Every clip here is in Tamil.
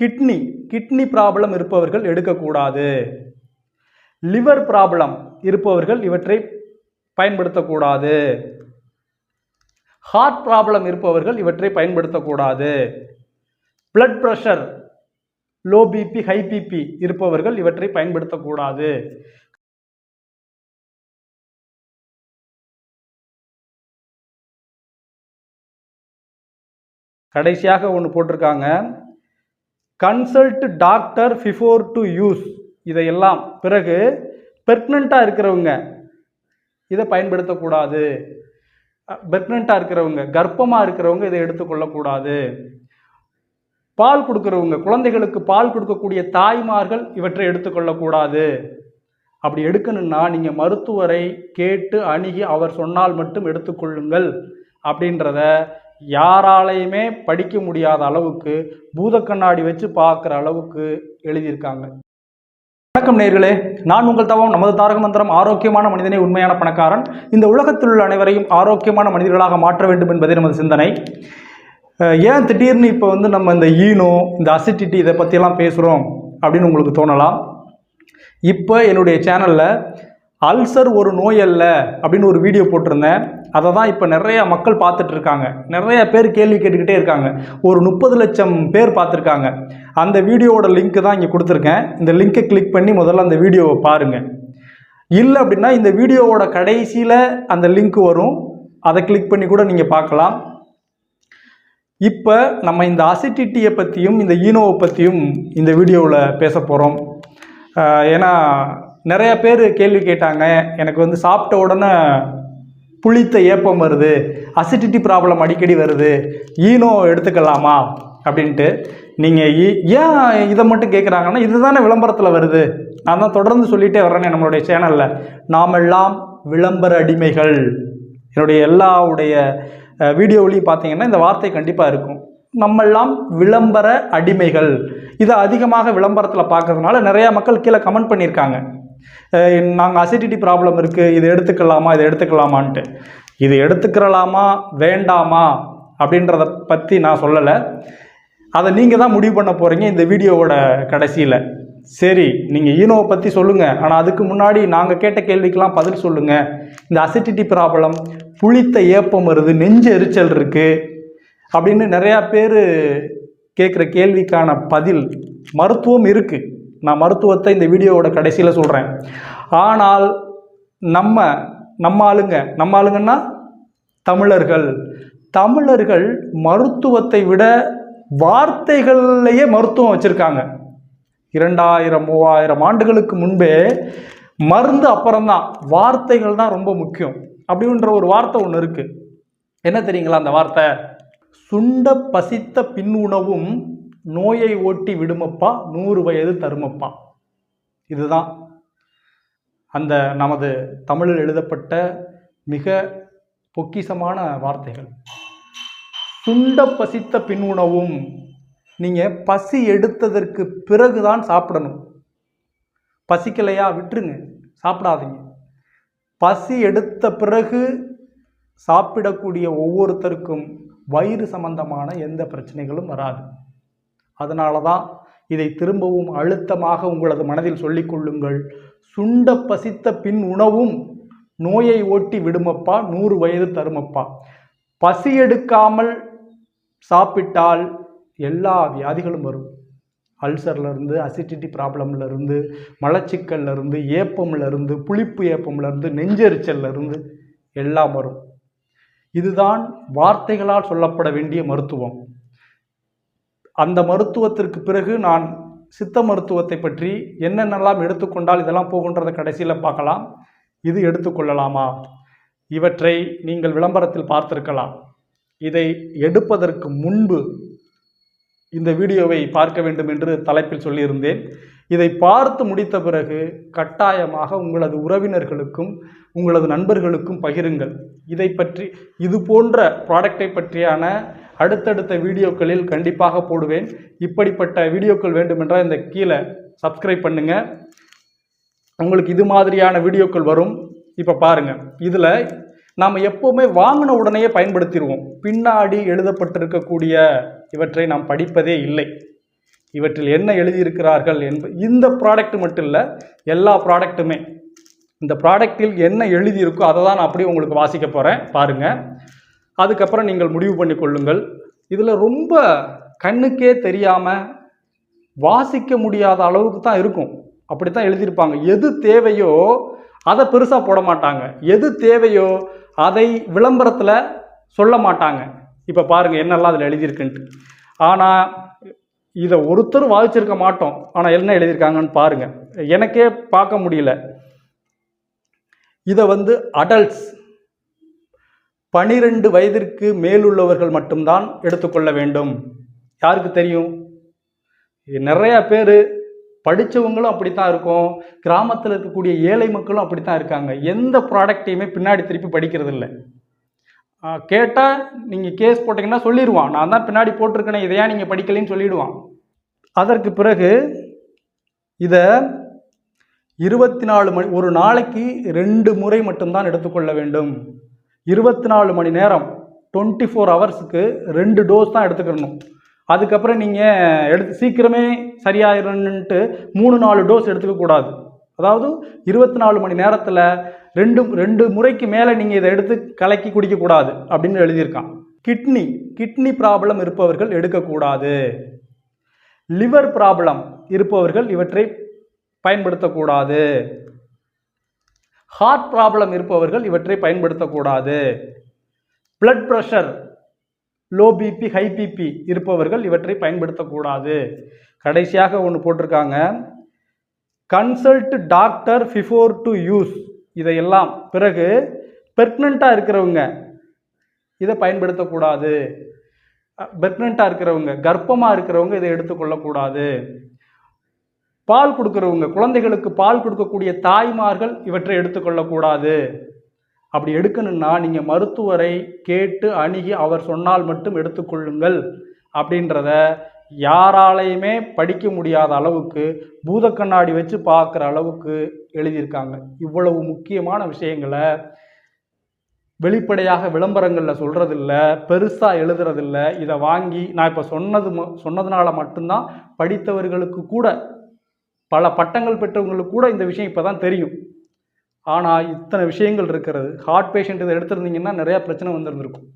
கிட்னி கிட்னி ப்ராப்ளம் இருப்பவர்கள் எடுக்கக்கூடாது. லிவர் ப்ராப்ளம் இருப்பவர்கள் இவற்றை பயன்படுத்தக்கூடாது. ஹார்ட் ப்ராப்ளம் இருப்பவர்கள் இவற்றை பயன்படுத்தக்கூடாது. Blood pressure low BP high BP இருப்பவர்கள் இவற்றை பயன்படுத்தக்கூடாது. கடைசியாக ஒன்று போட்டிருக்காங்க. Consult doctor before to use. இதையெல்லாம் பிறகு பெர்க்னண்ட்டாக இருக்கிறவங்க இதை பயன்படுத்தக்கூடாது. பெர்க்னண்ட்டாக இருக்கிறவங்க கர்ப்பமாக இருக்கிறவங்க இதை எடுத்துக்கொள்ளக்கூடாது. பால் கொடுக்குறவங்க குழந்தைகளுக்கு பால் கொடுக்கக்கூடிய தாய்மார்கள் இவற்றை எடுத்துக்கொள்ளக்கூடாது. அப்படி எடுக்கணும்னா நீங்கள் மருத்துவரை கேட்டு அணுகி அவர் சொன்னால் மட்டும் எடுத்துக்கொள்ளுங்கள் அப்படின்றத யாராலையுமே படிக்க முடியாத அளவுக்கு பூதக்கண்ணாடி வச்சு பார்க்குற அளவுக்கு எழுதியிருக்காங்க. வணக்கம் நேர்களே நான் உங்கள் தவம் நமது தாரக மந்திரம் ஆரோக்கியமான மனிதனே உண்மையான பணக்காரன். இந்த உலகத்தில் உள்ள அனைவரையும் ஆரோக்கியமான மனிதர்களாக மாற்ற வேண்டும் என்பதே நமது சிந்தனை. ஏன் திடீர்னு இப்போ வந்து நம்ம இந்த ஈனோ இந்த அசிடிட்டி இதை பற்றியெல்லாம் பேசுகிறோம் அப்படின்னு உங்களுக்கு தோணலாம்? இப்போ என்னுடைய சேனலில் அல்சர் ஒரு நோய் அல்ல அப்படின்னு ஒரு வீடியோ போட்டிருந்தேன். அதை தான் இப்போ நிறைய மக்கள் பார்த்துட்டு இருக்காங்க நிறைய பேர் கேள்வி கேட்டுக்கிட்டே இருக்காங்க. ஒரு முப்பது லட்சம் பேர் பார்த்துருக்காங்க. அந்த வீடியோவோட லிங்க் தான் இங்கே கொடுத்துருக்கேன். இந்த லிங்கை கிளிக் பண்ணி முதல்ல அந்த வீடியோவை பாருங்கள் இல்லை அப்படின்னா இந்த வீடியோவோட கடைசியில் அந்த லிங்க் வரும். அதை கிளிக் பண்ணி கூட நீங்கள் பார்க்கலாம். இப்போ நம்ம இந்த அசிடிட்டியை பற்றியும் இந்த ஈனோவை பற்றியும் இந்த வீடியோவில் பேச போகிறோம் ஏன்னா நிறைய பேர் கேள்வி கேட்டாங்க. எனக்கு வந்து சாப்பிட்ட உடனே புளித்த ஏப்பம் வருது அசிடிட்டி ப்ராப்ளம் அடிக்கடி வருது ஈனோ எடுத்துக்கலாமா? அப்படின்ட்டு நீங்கள் ஏன் இதை மட்டும் கேட்குறாங்கன்னா இதுதானே விளம்பரத்தில் வருது. நான் தான் தொடர்ந்து சொல்லிகிட்டே வர்றேனே நம்மளுடைய சேனலில் நாமெல்லாம் விளம்பர அடிமைகள். என்னுடைய எல்லாவுடைய வீடியோவிலையும் பார்த்தீங்கன்னா இந்த வார்த்தை கண்டிப்பாக இருக்கும். நம்மெல்லாம் விளம்பர அடிமைகள். இதை அதிகமாக விளம்பரத்தில் பார்க்கறதுனால நிறையா மக்கள் கீழே கமெண்ட் பண்ணியிருக்காங்க. நாங்கள் அசிடிட்டி ப்ராப்ளம் இருக்குது இது எடுத்துக்கலாமா இதை எடுத்துக்கலாமான்ட்டு. இது எடுத்துக்கிறலாமா வேண்டாமா அப்படின்றத பற்றி நான் சொல்லலை. அதை நீங்கள் தான் முடிவு பண்ண போகிறீங்க இந்த வீடியோவோட கடைசியில். சரி நீங்கள் ஈனோவை பற்றி சொல்லுங்கள் ஆனால் அதுக்கு முன்னாடி நாங்கள் கேட்ட கேள்விக்கெல்லாம் பதில் சொல்லுங்கள் இந்த அசிடிட்டி ப்ராப்ளம் புளித்த ஏப்பம் வருது நெஞ்சு எரிச்சல் இருக்குது அப்படின்னு நிறையா பேர் கேட்குற கேள்விக்கான பதில் மருத்துவம் இருக்குது நான் மருத்துவத்தை இந்த வீடியோவோட கடைசியில் சொல்கிறேன் ஆனால் நம்ம நம்ம ஆளுங்க நம்ம ஆளுங்கன்னா தமிழர்கள். தமிழர்கள் மருத்துவத்தை விட வார்த்தைகள்லையே மருத்துவம் வச்சுருக்காங்க. இரண்டாயிரம் மூவாயிரம் ஆண்டுகளுக்கு முன்பே மருந்து அப்புறம்தான். வார்த்தைகள் தான் ரொம்ப முக்கியம். அப்படின்ற ஒரு வார்த்தை ஒன்று இருக்குது என்ன தெரியுங்களா அந்த வார்த்தை? சுண்ட பசித்த பின் உணவும் நோயை ஓட்டி விடுமப்பா நூறு வயது தருமப்பா. இதுதான். அந்த நமது தமிழில் எழுதப்பட்ட மிக பொக்கிஷமான வார்த்தைகள். சுண்ட பசித்த பின் உணவும் நீங்கள் பசி எடுத்ததற்கு பிறகுதான் சாப்பிடணும். பசிக்கலையா? விட்டுருங்க. சாப்பிடாதீங்க. பசி எடுத்த பிறகு சாப்பிடக்கூடிய ஒவ்வொருத்தருக்கும் வயிறு சம்பந்தமான எந்த பிரச்சனைகளும் வராது. அதனால தான் இதை திரும்பவும் அழுத்தமாக உங்களது மனதில் சொல்லிக்கொள்ளுங்கள். சுண்ட பசித்த பின் உணவும் நோயை ஓட்டி விடுமப்பா நூறு வயது தருமப்பா. பசி எடுக்காமல் சாப்பிட்டால் எல்லா வியாதிகளும் வரும். அல்சர்லேருந்து அசிடிட்டி ப்ராப்ளம்லேருந்து மலச்சிக்கல்லேருந்து ஏப்பம்லேருந்து புளிப்பு ஏப்பம்லேருந்து நெஞ்செரிச்சல்லேருந்து எல்லாம் வரும். இதுதான் வார்த்தைகளால் சொல்லப்பட வேண்டிய மருத்துவம். அந்த மருத்துவத்திற்கு பிறகு நான் சித்த மருத்துவத்தை பற்றி என்னென்னலாம் எடுத்துக்கொண்டால் இதெல்லாம் போகுன்றதை கடைசியில் பார்க்கலாம். இது எடுத்துக்கொள்ளலாமா? இவற்றை நீங்கள் விளம்பரத்தில் பார்த்திருக்கலாம். இதை எடுப்பதற்கு முன்பு இந்த வீடியோவை பார்க்க வேண்டும் என்று தலைப்பில் சொல்லியிருந்தேன். இதை பார்த்து முடித்த பிறகு கட்டாயமாக உங்களது உறவினர்களுக்கும் உங்களது நண்பர்களுக்கும் பகிருங்கள். இதை பற்றி இது போன்ற ப்ராடக்டை பற்றியான அடுத்தடுத்த வீடியோக்களில் கண்டிப்பாக போடுவேன். இப்படிப்பட்ட வீடியோக்கள் வேண்டுமென்றால் இந்த கீழே சப்ஸ்கிரைப் பண்ணுங்கள் உங்களுக்கு இது மாதிரியான வீடியோக்கள் வரும். இப்போ பாருங்கள் இதில் நாம் எப்போவுமே வாங்கின உடனேயே பயன்படுத்திடுவோம் பின்னாடி எழுதப்பட்டிருக்கக்கூடிய இவற்றை நாம் படிப்பதே இல்லை. இவற்றில் என்ன எழுதியிருக்கிறார்கள் என்ப இந்த ப்ராடக்ட் மட்டும் இல்லை எல்லா ப்ராடக்ட்டுமே இந்த ப்ராடக்ட்டில் என்ன எழுதியிருக்கோ அதை தான் நான் அப்படியே உங்களுக்கு வாசிக்க போகிறேன் பாருங்கள் அதுக்கப்புறம் நீங்கள் முடிவு பண்ணி கொள்ளுங்கள். இதில் ரொம்ப கண்ணுக்கே தெரியாமல் வாசிக்க முடியாத அளவுக்கு தான் இருக்கும். அப்படி தான் எழுதியிருப்பாங்க. எது தேவையோ அதை பெருசாக போட மாட்டாங்க. எது தேவையோ அதை விளம்பரத்தில் சொல்ல மாட்டாங்க. இப்போ பாருங்கள் என்னெல்லாம் அதில் எழுதியிருக்குன்ட்டு. ஆனால் இதை ஒருத்தரும் வாதிச்சிருக்க மாட்டோம். ஆனால் என்ன எழுதியிருக்காங்கன்னு பாருங்கள் எனக்கே பார்க்க முடியல. இதை வந்து அடல்ட்ஸ் பனிரெண்டு வயதிற்கு மேலுள்ளவர்கள் மட்டும்தான் எடுத்துக்கொள்ள வேண்டும். யாருக்கு தெரியும்? நிறைய பேர் படித்தவங்களும் அப்படித்தான் இருக்கும். கிராமத்தில் இருக்கக்கூடிய ஏழை மக்களும் அப்படித்தான் இருக்காங்க. எந்த ப்ராடக்டையுமே பின்னாடி திருப்பி படிக்கிறது இல்லை கேட்டால் நீங்கள் கேஸ் போட்டிங்கன்னா சொல்லிடுவான். நான் தான் பின்னாடி போட்டிருக்கேனே இதையா நீங்கள் படிக்கலைன்னு சொல்லிடுவான். அதற்கு பிறகு இதை இருபத்தி நாலு மணி ஒரு நாளைக்கு ரெண்டு முறை மட்டும்தான் எடுத்துக்கொள்ள வேண்டும். இருபத்தி நாலு மணி நேரம் டுவெண்ட்டி ஃபோர் ஹவர்ஸுக்கு ரெண்டு டோஸ் தான் எடுத்துக்கணும். அதுக்கப்புறம் நீங்கள் எடுத்து சீக்கிரமே சரியாயிருன்ட்டு மூணு நாலு டோஸ் எடுத்துக்கக்கூடாது அதாவது இருபத்தி நாலு மணி நேரத்தில் ரெண்டு ரெண்டு முறைக்கு மேலே நீங்கள் இதை எடுத்து கலக்கி குடிக்கக்கூடாது அப்படின்னு எழுதியிருக்கான். கிட்னி கிட்னி ப்ராப்ளம் இருப்பவர்கள் எடுக்கக்கூடாது லிவர் ப்ராப்ளம் இருப்பவர்கள் இவற்றை பயன்படுத்தக்கூடாது ஹார்ட் ப்ராப்ளம் இருப்பவர்கள் இவற்றை பயன்படுத்தக்கூடாது. Blood pressure low BP high BP இருப்பவர்கள் இவற்றை பயன்படுத்தக்கூடாது. கடைசியாக ஒன்று போட்டிருக்காங்க. Consult doctor before to use இதையெல்லாம் பிறகு பெர்க்னண்ட்டாக இருக்கிறவங்க இதை பயன்படுத்தக்கூடாது. பெர்க்னண்ட்டாக இருக்கிறவங்க கர்ப்பமாக இருக்கிறவங்க இதை எடுத்துக்கொள்ளக்கூடாது. பால் கொடுக்குறவங்க குழந்தைகளுக்கு பால் கொடுக்கக்கூடிய தாய்மார்கள் இவற்றை எடுத்துக்கொள்ளக்கூடாது. அப்படி எடுக்கணும்னா நீங்கள் மருத்துவரை கேட்டு அணுகி அவர் சொன்னால் மட்டும் எடுத்துக்கொள்ளுங்கள் அப்படின்றத யாராலையுமே படிக்க முடியாத அளவுக்கு பூதக்கண்ணாடி வச்சு பார்க்குற அளவுக்கு எழுதியிருக்காங்க. இவ்வளவு முக்கியமான விஷயங்களை வெளிப்படையாக விளம்பரங்களில் சொல்கிறதில்ல பெருசாக எழுதுறதில்ல. இதை வாங்கி நான் இப்போ சொன்னது ம- சொன்னதுனால மட்டும்தான் படித்தவர்களுக்கு கூட பல பட்டங்கள் பெற்றவங்களுக்கு கூட இந்த விஷயம் இப்போ தான் தெரியும். ஆனால் இத்தனை விஷயங்கள் இருக்கிறது. ஹார்ட் பேஷண்ட் இதை எடுத்திருந்தீங்கன்னா நிறையா பிரச்சனை வந்திருந்திருக்கும்.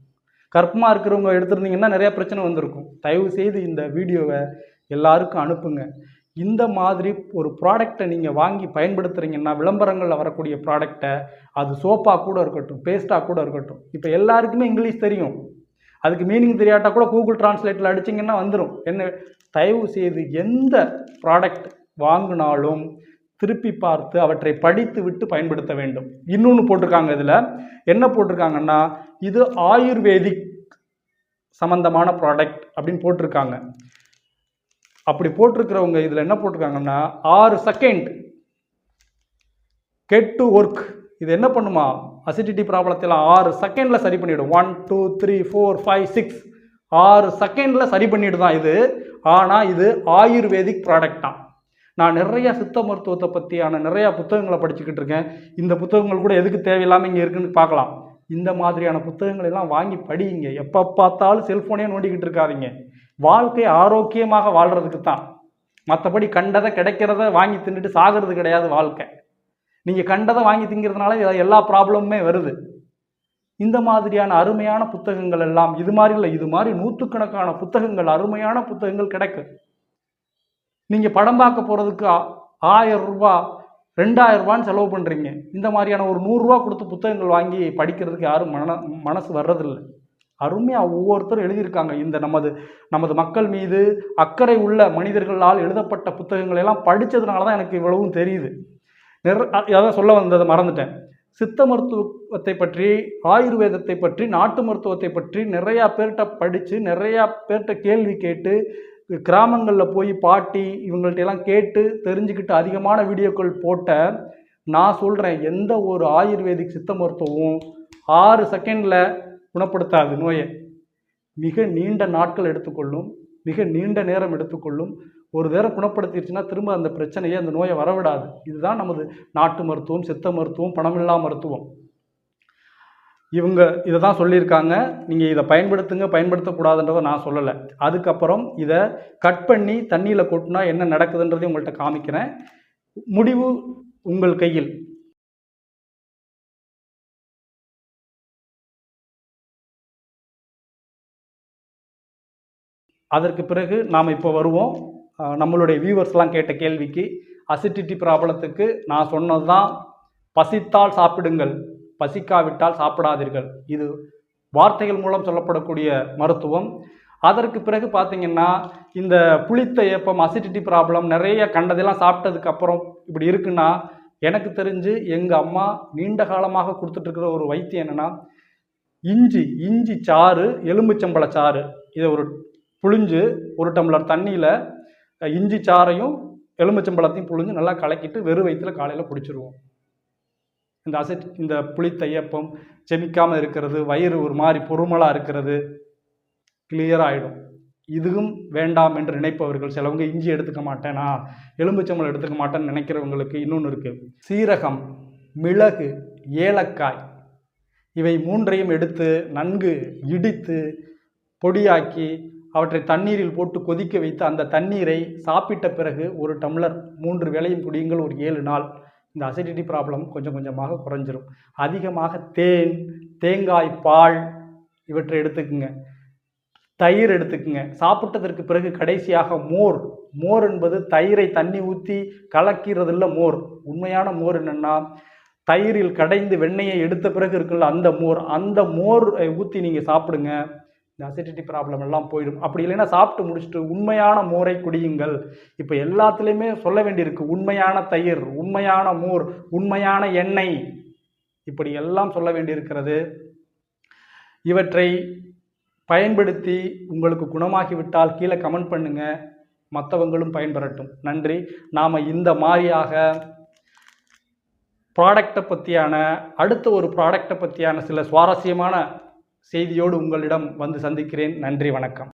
கர்ப்பமாக இருக்கிறவங்க எடுத்திருந்தீங்கன்னா நிறையா பிரச்சனை வந்திருக்கும். தயவு செய்து இந்த வீடியோவை எல்லாருக்கும் அனுப்புங்க. இந்த மாதிரி ஒரு ப்ராடக்டை நீங்கள் வாங்கி பயன்படுத்துகிறீங்கன்னா விளம்பரங்களில் வரக்கூடிய ப்ராடக்டை அது சோப்பாக கூட இருக்கட்டும் பேஸ்ட்டாக கூட இருக்கட்டும். இப்போ எல்லாருக்குமே இங்கிலீஷ் தெரியும். அதுக்கு மீனிங் தெரியாட்டா கூட கூகுள் டிரான்ஸ்லேட்டில் அடிச்சிங்கன்னா வந்துடும் என்ன தயவு செய்து எந்த ப்ராடக்ட் வாங்கினாலும் திருப்பி பார்த்து அவற்றை படித்து விட்டு பயன்படுத்த வேண்டும். இன்னொன்று போட்டிருக்காங்க இதில். என்ன போட்டிருக்காங்கன்னா இது ஆயுர்வேதிக் சம்பந்தமான ப்ராடக்ட் அப்படின்னு போட்டிருக்காங்க. அப்படி போட்டிருக்கிறவங்க இதில் என்ன போட்டிருக்காங்கன்னா ஆறு செகண்ட் கெட் டு ஒர்க் இது என்ன பண்ணுமா? அசிடிட்டி ப்ராப்ளத்தெல்லாம் ஆறு செகண்டில் சரி பண்ணிவிடும் one two three four five six ஆறு செகண்டில் சரி பண்ணிட்டு தான் இது. ஆனால் இது ஆயுர்வேதிக் ப்ராடக்ட் தான் நான் நிறைய சித்த மருத்துவத்தை பற்றியான நிறையா புத்தகங்களை படிச்சுக்கிட்டு இருக்கேன். இந்த புத்தகங்கள் கூட எதுக்கு தேவையில்லாமல் இங்கே இருக்குன்னு பார்க்கலாம். இந்த மாதிரியான புத்தகங்களை எல்லாம் வாங்கி படியுங்க. எப்போ பார்த்தாலும் செல்ஃபோனே நோண்டிக்கிட்டு இருக்காதிங்க. வாழ்க்கை ஆரோக்கியமாக வாழ்கிறதுக்கு தான். மற்றபடி கண்டதை கிடைக்கிறத வாங்கி தின்னுட்டு சாகிறது கிடையாது வாழ்க்கை. நீங்கள் கண்டதை வாங்கி திங்கிறதுனால எல்லா ப்ராப்ளமுமே வருது. இந்த மாதிரியான அருமையான புத்தகங்கள் எல்லாம் இது மாதிரி இல்லை இது மாதிரி நூற்றுக்கணக்கான புத்தகங்கள் அருமையான புத்தகங்கள் கிடைக்கு நீங்கள் படம் பார்க்க போகிறதுக்கு ஆயிரம் ரூபா ரெண்டாயிரம் ரூபான்னு செலவு பண்ணுறீங்க இந்த மாதிரியான ஒரு நூறுரூவா கொடுத்து புத்தகங்கள் வாங்கி படிக்கிறதுக்கு யாரும் மன மனசு வர்றதில்லை. அருமையாக ஒவ்வொருத்தரும் எழுதியிருக்காங்க. இந்த நமது நமது மக்கள் மீது அக்கறை உள்ள மனிதர்களால் எழுதப்பட்ட புத்தகங்களை எல்லாம் படித்ததுனால தான் எனக்கு இவ்வளவும் தெரியுது. நிற அதான் சொல்ல வந்ததை மறந்துட்டேன். சித்த மருத்துவத்தை பற்றி ஆயுர்வேதத்தை பற்றி நாட்டு மருத்துவத்தை பற்றி நிறையா பேர்கிட்ட படித்து நிறையா பேர்கிட்ட கேள்வி கேட்டு கிராமங்களில் போய் பாட்டி இவங்கள்ட்ட எல்லாம் கேட்டு தெரிஞ்சுக்கிட்டு அதிகமான வீடியோக்கள் போட்ட நான் சொல்கிறேன் எந்த ஒரு ஆயுர்வேதிக் சித்த மருத்துவமும் ஆறு செகண்டில் குணப்படுத்தாது நோயை. மிக நீண்ட நாட்கள் எடுத்துக்கொள்ளும் மிக நீண்ட நேரம் எடுத்துக்கொள்ளும். ஒரு நேரம் குணப்படுத்திடுச்சுன்னா திரும்ப அந்த பிரச்சனையை அந்த நோயை வரவிடாது. இதுதான் நமது நாட்டு மருத்துவம் சித்த மருத்துவம் பணமில்லா மருத்துவம். இவங்க இதை தான் சொல்லியிருக்காங்க. நீங்கள் இதை பயன்படுத்துங்க பயன்படுத்தக்கூடாதுன்றதை நான் சொல்லலை. அதுக்கப்புறம் இதை கட் பண்ணி தண்ணியில் கொட்டினா என்ன நடக்குதுன்றதையும் உங்கள்கிட்ட காமிக்கிறேன். முடிவு உங்கள் கையில். அதற்கு பிறகு நாம் இப்போ வருவோம். நம்மளுடைய வியூவர்ஸ்லாம் கேட்ட கேள்விக்கு அசிடிட்டி ப்ராப்ளத்துக்கு நான் சொன்னது தான் பசித்தால் சாப்பிடுங்கள். பசிக்காவிட்டால் சாப்பிடாதீர்கள். இது வார்த்தைகள் மூலம் சொல்லப்படக்கூடிய மருத்துவம். அதற்கு பிறகு பார்த்தீங்கன்னா இந்த புளித்த ஏப்பம் அசிடிட்டி ப்ராப்ளம் நிறைய கண்டதெல்லாம் சாப்பிட்டதுக்கு அப்புறம் இப்படி இருக்குன்னா எனக்கு தெரிஞ்சு எங்கள் அம்மா நீண்ட காலமாக கொடுத்துட்ருக்கிற ஒரு வைத்தியம் என்னன்னா இஞ்சி இஞ்சி சாறு எலும்புச்சம்பழ சாறு. இதை ஒரு புழிஞ்சு ஒரு டம்ளர் தண்ணியில் இஞ்சி சாறையும் எலுமிச்சம்பழத்தையும் புழிஞ்சு நல்லா கலக்கிட்டு வெறும் வயிற்றுல காலையில் குடிச்சிருவோம். இந்த அசட் இந்த புளித்த ஏப்பம் செமிக்காமல் இருக்கிறது வயிறு ஒரு மாதிரி பொறுமலாக இருக்கிறது கிளியர் ஆகிடும் இதுவும் வேண்டாம் என்று நினைப்பவர்கள் சிலவங்க இஞ்சி எடுத்துக்க மாட்டேனா? எலும்புச்சம்பளம் எடுத்துக்க மாட்டேன்னு நினைக்கிறவங்களுக்கு இன்னொன்று இருக்குது சீரகம் மிளகு ஏலக்காய் இவை மூன்றையும் எடுத்து நன்கு இடித்து பொடியாக்கி அவற்றை தண்ணீரில் போட்டு கொதிக்க வைத்து அந்த தண்ணீரை சாப்பிட்ட பிறகு ஒரு டம்ளர் மூன்று வேளையும் குடியுங்கள் ஒரு ஏழு நாள். இந்த அசிடிட்டி ப்ராப்ளம் கொஞ்சம் கொஞ்சமாக குறைஞ்சிரும். அதிகமாக தேன் தேங்காய் பால் இவற்றை எடுத்துக்குங்க. தயிர் எடுத்துக்குங்க. சாப்பிட்டதற்கு பிறகு கடைசியாக மோர். மோர் என்பது தயிரை தண்ணி ஊற்றி கலக்கிறதில்ல மோர். உண்மையான மோர் என்னென்னா தயிரில் கடைந்து வெண்ணெயை எடுத்த பிறகு இருக்குல்ல அந்த மோர். அந்த மோர் ஊற்றி நீங்கள் சாப்பிடுங்க. இந்த அசிடிட்டி ப்ராப்ளம் எல்லாம் போயிடும். அப்படி இல்லைன்னா சாப்பிட்டு முடிச்சுட்டு உண்மையான மோரை குடியுங்கள். இப்போ எல்லாத்துலேயுமே சொல்ல வேண்டியிருக்கு உண்மையான தயிர் உண்மையான மோர் உண்மையான எண்ணெய். இப்படி எல்லாம் சொல்ல வேண்டியிருக்கிறது. இவற்றை பயன்படுத்தி உங்களுக்கு குணமாகிவிட்டால் கீழே கமெண்ட் பண்ணுங்க. மற்றவங்களும் பயன்பெறட்டும். நன்றி. நாம் இந்த மாதிரியாக ப்ராடக்டை பற்றியான அடுத்த ஒரு ப்ராடக்டை பற்றியான சில சுவாரஸ்யமான செய்தியோடு உங்களிடம் வந்து சந்திக்கிறேன். நன்றி வணக்கம்.